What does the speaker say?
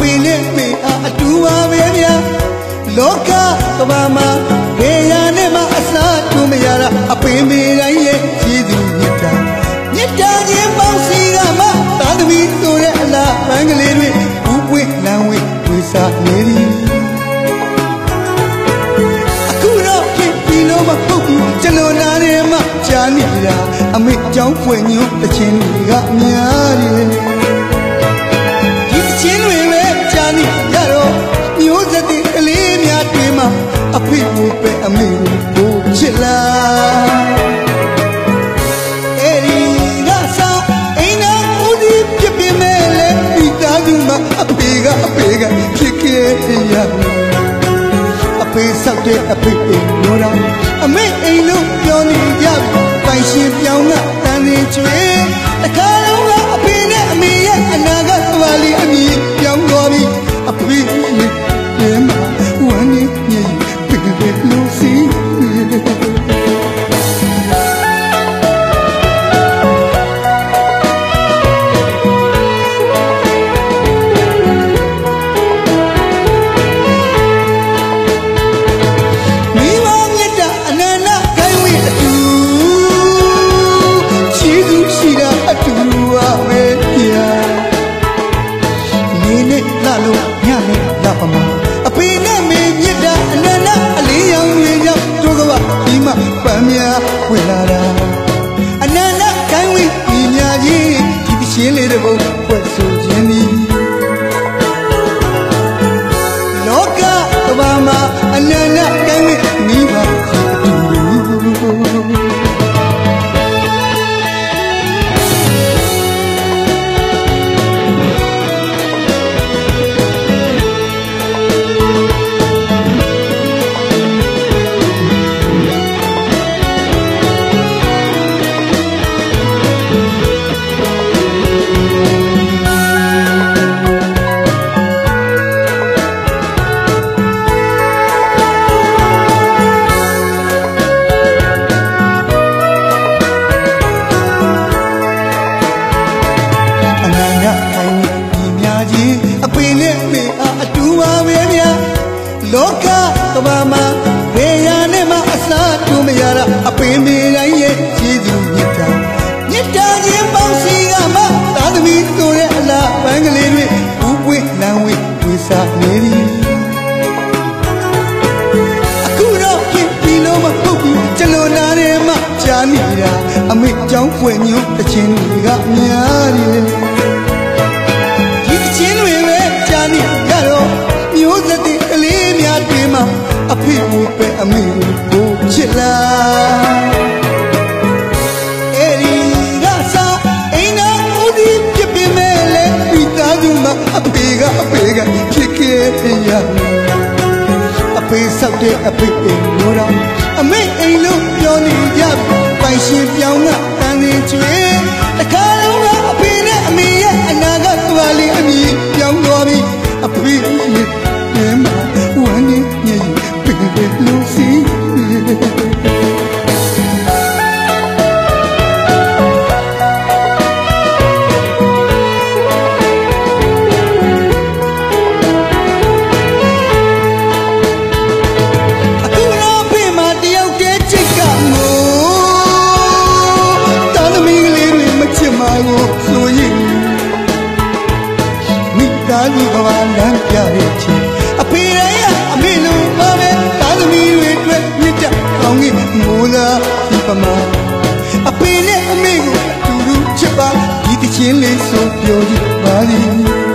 ပင်နဲ့ပင်အားအတူပါပဲဗျာလောကကဘာမှာဘယ်ရနဲ့မှအစားတူမရတာအပင်ပင်တိုင်းရဲ့ခြေသူမြတ်တာမြတ်တာခြင်းပေါင်းစီကမှသာသမီဆိုတဲ့အလားပန်းကလေးတွေဘူးပွင့်လမ်းဝေးဝေစားနေသည်အခုတော့ခင်ပြီလို့မဟုတ်ဘူးကျွန်တော်နားထဲမှာကြာနေတာအမေကြောင့်ဖွင့်ညွှန်းတခြင်းတွေကများတယ် တယ်အဖေဆောက်တဲ့အဖေအိမ်လို့တော့အမေအိမ်လို့ပြောနေကြပြီပိုင်ရှင်ပြောင်းကတန်နေကျွေးတခါလုံးကအဖေနဲ့အမေရဲ့အနာဂတ်သွားလီအမြင်ပြောင်း များဝင်လာတာအနန္တခိုင်းဝေးဒီညာကြီးဒီပရှင်းလေးတစ်ပုဒ် ကကဘာမှာဘယ်ရနဲ့မှအစားတူမရတာအပင်မေတိုင်းရဲ့ကျေးဇူးမြတ်တာမြတ်တာချင်းပေါင်းစီကမှသာသမီဆိုတဲ့အလားပန်းကလေးတွေဘူးပွင့်လမ်းဝေးဝေစာနေသည်အခုတော့ဖြစ်ပြီလို့မဟုတ်ဘူးကျွန်တော်နားထဲမှာကြားနေတာအမေကြောင်းဖွင့်ညွှန်းတခြင်းတွေကများတယ်ဒီတခြင်းတွေပဲကြားနေရတော့မျိုးစတဲ့ကလေးများတွေ့မှာအ ဖေကိုပဲအမေကိုချစ်လားအဲ့ဒီကစားအိမ်နာဦးဒီပြပြမဲလေဒီသားစုမှာအဖေကအဖေကဖြစ်ခဲ့ရတယ်အဖေဆောက်တဲ့အဖေအိမ်လို့တော့အမေအိမ်လို့ပြောနေကြပြီပိုင်ရှင်ပြောင်းကတန်နေကျွေး ဆိုရင်မိသားစုကဘာလမ်းပြတဲ့ချင်းအဖေရဲ့အမေလိုပါပဲတာသမီးတွေအတွက်မြစ်တက်ကောင်းကြီးမိုးသာဒီပမာအဖေနဲ့အမေကိုအတူတူချစ်ပါဒီတချင်းလေးဆိုပြောကြည့်ပါလိမ့်